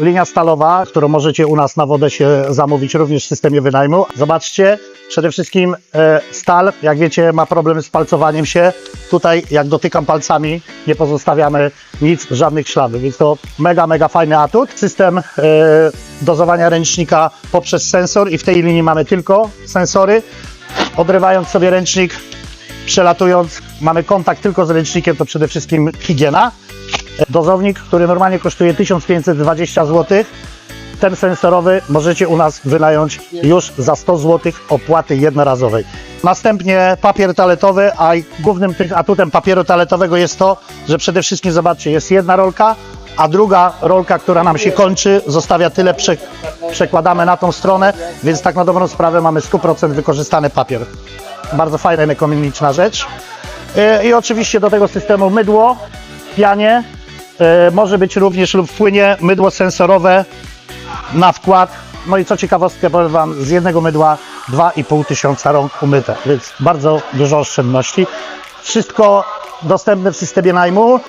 linia stalowa, którą możecie u nas na wodę się zamówić również w systemie wynajmu. Zobaczcie, przede wszystkim e, stal, jak wiecie, ma problem z palcowaniem się. Tutaj, jak dotykam palcami, nie pozostawiamy nic, żadnych śladów, więc to mega, mega fajny atut. System e, dozowania ręcznika poprzez sensor i w tej linii mamy tylko sensory. Odrywając sobie ręcznik, przelatując, mamy kontakt tylko z ręcznikiem, to przede wszystkim higiena. Dozownik, który normalnie kosztuje 1520 zł, ten sensorowy możecie u nas wynająć już za 100 zł opłaty jednorazowej. Następnie papier toaletowy, a głównym atutem papieru toaletowego jest to, że przede wszystkim zobaczcie, jest jedna rolka, a druga rolka, która nam się kończy, zostawia tyle, prze, przekładamy na tą stronę, więc tak na dobrą sprawę mamy 100% wykorzystany papier. Bardzo fajna, ekonomiczna rzecz. E, I oczywiście do tego systemu mydło, pianie, może być również lub płynie mydło sensorowe na wkład. No i co ciekawostkę powiem Wam, z jednego mydła 2,5 tysiąca rąk umyte, więc bardzo dużo oszczędności. Wszystko dostępne w systemie najmu.